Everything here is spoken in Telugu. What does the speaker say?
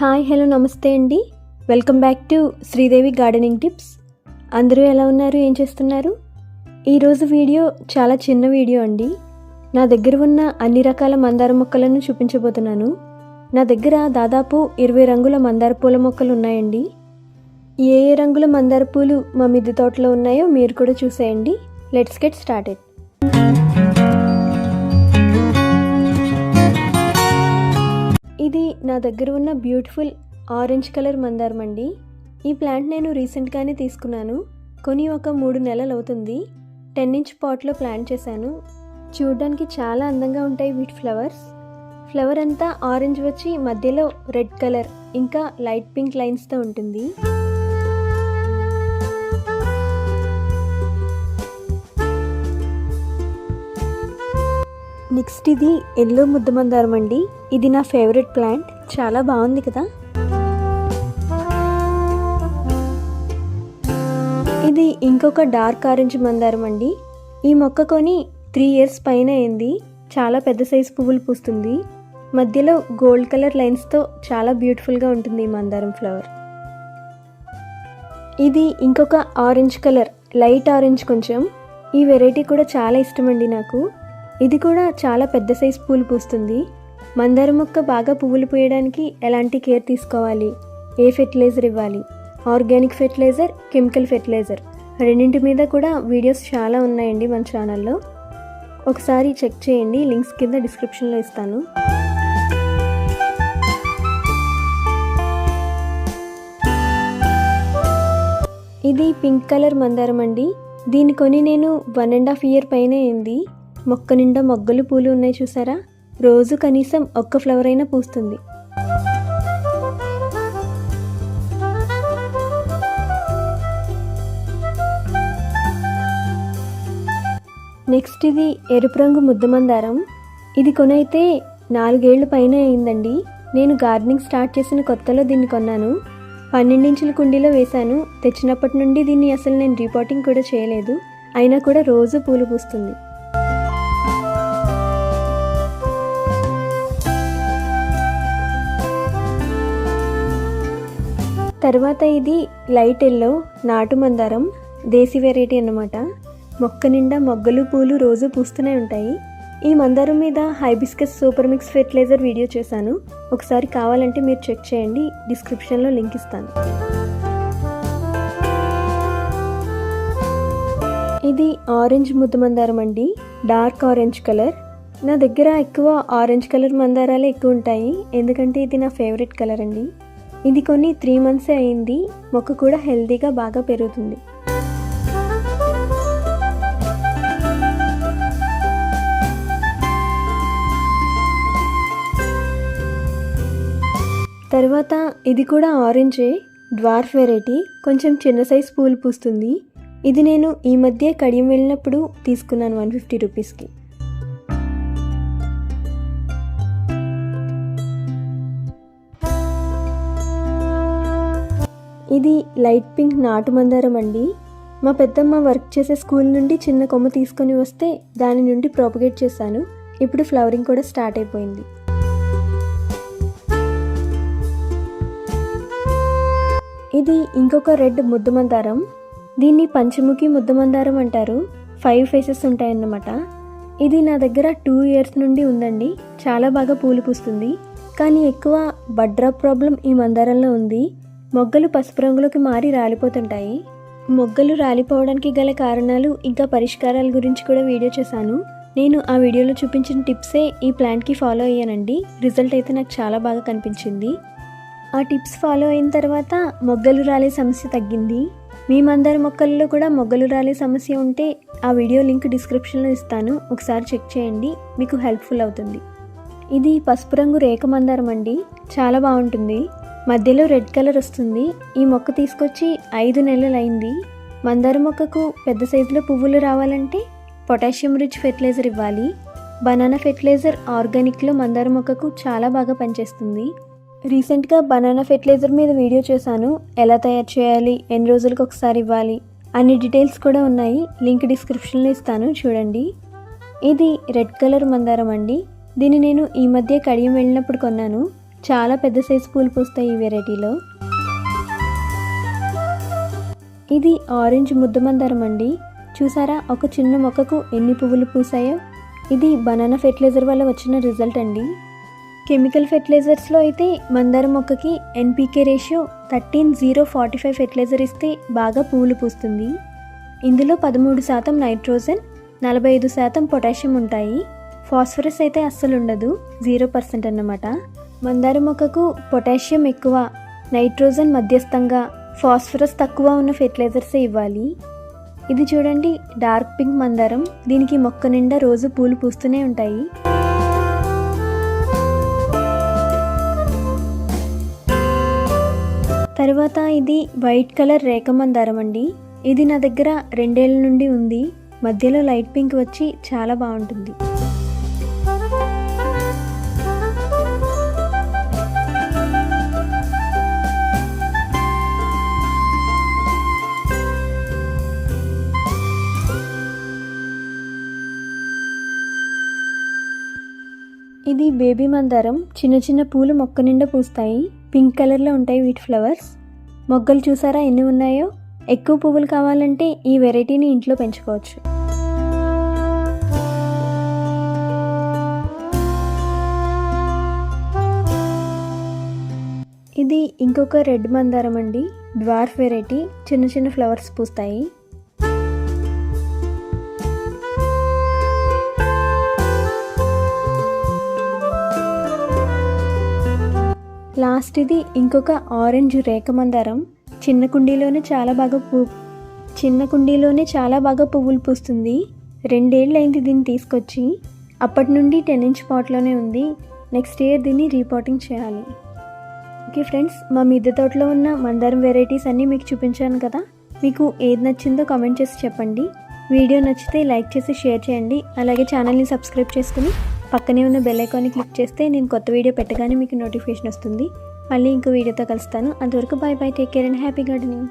హాయ్ హలో నమస్తే అండి. Welcome back to Sridevi gardening tips. అందరూ ఎలా ఉన్నారు? ఏం చేస్తున్నారు? ఈరోజు వీడియో చాలా చిన్న వీడియో అండి. నా దగ్గర ఉన్న అన్ని రకాల మందార మొక్కలను చూపించబోతున్నాను. నా దగ్గర దాదాపు ఇరవై రంగుల మందార పూల మొక్కలు ఉన్నాయండి. ఏ ఏ రంగుల మందార పూలు మా మిద్దె తోటలో ఉన్నాయో మీరు కూడా చూసేయండి. Let's get started. నా దగ్గర ఉన్న బ్యూటిఫుల్ ఆరెంజ్ కలర్ మందారం అండి. ఈ ప్లాంట్ నేను రీసెంట్గానే తీసుకున్నాను. కొని ఒక మూడు నెలలు అవుతుంది. టెన్ ఇంచ్ పాట్లో ప్లాంట్ చేశాను. చూడడానికి చాలా అందంగా ఉంటాయి వీటి ఫ్లవర్స్. ఫ్లవర్ అంతా ఆరెంజ్ వచ్చి మధ్యలో రెడ్ కలర్ ఇంకా లైట్ పింక్ లైన్స్తో ఉంటుంది. నెక్స్ట్ ఇది ఎల్లో ముద్ద మందారం అండి. ఇది నా ఫేవరెట్ ప్లాంట్. చాలా బాగుంది కదా. ఇది ఇంకొక డార్క్ ఆరెంజ్ మందారం అండి. ఈ మొక్క కొని త్రీ ఇయర్స్ పైన అయింది. చాలా పెద్ద సైజు పువ్వులు పూస్తుంది. మధ్యలో గోల్డ్ కలర్ లైన్స్తో చాలా బ్యూటిఫుల్గా ఉంటుంది ఈ మందారం ఫ్లవర్. ఇది ఇంకొక ఆరెంజ్ కలర్ లైట్ ఆరెంజ్ కొంచెం. ఈ వెరైటీ కూడా చాలా ఇష్టం అండి నాకు. ఇది కూడా చాలా పెద్ద సైజ్ పూలు పూస్తుంది. మందార మొక్క బాగా పువ్వులు పూయడానికి ఎలాంటి కేర్ తీసుకోవాలి? ఏ ఫెర్టిలైజర్ ఇవ్వాలి? ఆర్గానిక్ ఫెర్టిలైజర్ కెమికల్ ఫెర్టిలైజర్ రెండింటి మీద కూడా వీడియోస్ చాలా ఉన్నాయండి మన ఛానల్లో. ఒకసారి చెక్ చేయండి లింక్స్ కింద డిస్క్రిప్షన్లో ఇస్తాను. ఇది పింక్ కలర్ మందారం అండి. దీన్ని కొని నేను వన్ అండ్ హాఫ్ ఇయర్ పైన అయింది మొక్క నిండా మొగ్గలు పూలు ఉన్నాయి చూసారా? రోజు కనీసం ఒక్క ఫ్లవర్ అయినా పూస్తుంది. నెక్స్ట్ ఇది ఎరుపు రంగు ముద్దమందారం. ఇది కొనైతే నాలుగేళ్ళ పైన అయిందండి. నేను గార్డెనింగ్ స్టార్ట్ చేసిన కొత్తలో దీన్ని కొన్నాను. పన్నెండించుల కుండీలో వేశాను. తెచ్చినప్పటి నుండి దీన్ని అసలు నేను రీపాటింగ్ కూడా చేయలేదు. అయినా కూడా రోజు పూలు పూస్తుంది. తర్వాత ఇది లైట్ ఎల్లో నాటు మందారం దేశీ వెరైటీ అన్నమాట. మొక్క నిండా మొగ్గలు పూలు రోజు పూస్తూనే ఉంటాయి. ఈ మందారం మీద hibiscus super mix fertiliser video చేశాను. ఒకసారి కావాలంటే మీరు చెక్ చేయండి. డిస్క్రిప్షన్లో లింక్ ఇస్తాను. ఇది ఆరెంజ్ ముద్ద మందారం అండి. Dark orange colour. నా దగ్గర ఎక్కువ ఆరెంజ్ కలర్ మందారాలే ఎక్కువ ఉంటాయి. ఎందుకంటే ఇది నా ఫేవరెట్ కలర్ అండి. ఇది కొన్ని త్రీ మంత్సే అయింది. మొక్క కూడా హెల్తీగా బాగా పెరుగుతుంది. తర్వాత ఇది కూడా ఆరెంజే డ్వార్ఫ్ వెరైటీ కొంచెం చిన్న సైజ్ పూలు పూస్తుంది. ఇది నేను ఈ మధ్య కడియం వెళ్ళినప్పుడు తీసుకున్నాను వన్ ఫిఫ్టీ రూపీస్కి ఇది లైట్ పింక్ నాటు మందారం అండి. మా పెద్దమ్మ వర్క్ చేసే స్కూల్ నుండి చిన్న కొమ్మ తీసుకొని వస్తే దాని నుండి ప్రాపగేట్ చేశాను. ఇప్పుడు ఫ్లవరింగ్ కూడా స్టార్ట్ అయిపోయింది. ఇది ఇంకొక రెడ్ ముద్ద మందారం. దీన్ని పంచముఖి ముద్ద మందారం అంటారు. ఫైవ్ ఫేసెస్ ఉంటాయన్నమాట. ఇది నా దగ్గర టూ ఇయర్స్ నుండి ఉందండి. చాలా బాగా పూలు పూస్తుంది. కానీ ఎక్కువ బడ్రా ప్రాబ్లం ఈ మందారంలో ఉంది. మొగ్గలు పసుపు రంగులోకి మారి రాలిపోతుంటాయి. మొగ్గలు రాలిపోవడానికి గల కారణాలు ఇంకా పరిష్కారాల గురించి కూడా వీడియో చేశాను. నేను ఆ వీడియోలో చూపించిన టిప్సే ఈ ప్లాంట్కి ఫాలో అయ్యానండి. రిజల్ట్ అయితే నాకు చాలా బాగా కనిపించింది. ఆ టిప్స్ ఫాలో అయిన తర్వాత మొగ్గలు రాలే సమస్య తగ్గింది. మీ మందార మొక్కల్లో కూడా మొగ్గలు రాలే సమస్య ఉంటే ఆ వీడియో లింక్ డిస్క్రిప్షన్లో ఇస్తాను. ఒకసారి చెక్ చేయండి. మీకు హెల్ప్ఫుల్ అవుతుంది. ఇది పసుపు రంగు రేఖ మందారం అండి. చాలా బాగుంటుంది. మధ్యలో రెడ్ కలర్ వస్తుంది. ఈ మొక్క తీసుకొచ్చి ఐదు నెలలు అయింది మందార మొక్కకు పెద్ద సైజులో పువ్వులు రావాలంటే పొటాషియం రిచ్ ఫెర్టిలైజర్ ఇవ్వాలి. బనానా ఫెర్టిలైజర్ ఆర్గానిక్లో మందార మొక్కకు చాలా బాగా పనిచేస్తుంది. రీసెంట్గా బనానా ఫెర్టిలైజర్ మీద వీడియో చేశాను. ఎలా తయారు చేయాలి? ఎన్ని రోజులకు ఒకసారి ఇవ్వాలి? అన్ని డీటెయిల్స్ కూడా ఉన్నాయి. లింక్ డిస్క్రిప్షన్లో ఇస్తాను. చూడండి. ఇది రెడ్ కలర్ మందారం అండి. దీన్ని నేను ఈ మధ్య కడియం వెళ్ళినప్పుడు కొన్నాను. చాలా పెద్ద సైజు పూలు పూస్తాయి ఈ వెరైటీలో. ఇది ఆరెంజ్ ముద్దమందారం అండి. చూసారా? ఒక చిన్న మొక్కకు ఎన్ని పువ్వులు పూసాయో? ఇది బనానా ఫెర్టిలైజర్ వల్ల వచ్చిన రిజల్ట్ అండి. కెమికల్ ఫెర్టిలైజర్స్లో అయితే మందారం మొక్కకి NPK ratio thirteen zero forty five fertiliser ఇస్తే బాగా పువ్వులు పూస్తుంది. ఇందులో పదమూడు శాతం నైట్రోజన్ నలభై ఐదు శాతం పొటాషియం ఉంటాయి. ఫాస్ఫరస్ అయితే అస్సలు ఉండదు జీరో పర్సెంట్ అన్నమాట. మందారం మొక్కకు పొటాషియం ఎక్కువ నైట్రోజన్ మధ్యస్థంగా ఫాస్ఫరస్ తక్కువ ఉన్న ఫెర్టిలైజర్సే ఇవ్వాలి? ఇది చూడండి డార్క్ పింక్ మందారం. దీనికి మొక్క నిండా రోజు పూలు పూస్తూనే ఉంటాయి. తర్వాత ఇది వైట్ కలర్ రేఖ మందారం అండి. ఇది నా దగ్గర రెండేళ్ళ నుండి ఉంది. మధ్యలో లైట్ పింక్ వచ్చి చాలా బాగుంటుంది. ఇది బేబీ మందారం. చిన్న చిన్న పూలు మొక్క నిండా పూస్తాయి. పింక్ కలర్లో ఉంటాయి వీటి ఫ్లవర్స్. మొగ్గలు చూసారా ఎన్ని ఉన్నాయో? ఎక్కువ పువ్వులు కావాలంటే ఈ వెరైటీని ఇంట్లో పెంచుకోవచ్చు. ఇది ఇంకొక రెడ్ మందారం అండి. Dwarf variety. చిన్న చిన్న ఫ్లవర్స్ పూస్తాయి. లాస్ట్ ఇది ఇంకొక ఆరెంజ్ రేఖ మందారం. చిన్న కుండీలోనే చాలా బాగా పూ చిన్న కుండీలోనే చాలా బాగా పువ్వులు పూస్తుంది. రెండేళ్ళు అయింది దీన్ని తీసుకొచ్చి. అప్పటి నుండి టెన్ ఇంచ్ పాట్లోనే ఉంది. నెక్స్ట్ ఇయర్ దీన్ని రీపోటింగ్ చేయాలి. ఓకే ఫ్రెండ్స్ మా మిద్దె తోటలో ఉన్న మందారం వెరైటీస్ అన్నీ మీకు చూపించాను కదా? మీకు ఏది నచ్చిందో కామెంట్ చేసి చెప్పండి. వీడియో నచ్చితే లైక్ చేసి షేర్ చేయండి. అలాగే ఛానల్ని సబ్స్క్రైబ్ చేసుకుని పక్కనే ఉన్న బెల్ ఐకాన్ని క్లిక్ చేస్తే నేను కొత్త వీడియో పెట్టగానే మీకు నోటిఫికేషన్ వస్తుంది. మళ్ళీ ఇంకో వీడియోతో కలుస్తాను. అంతవరకు bye bye take care and happy gardening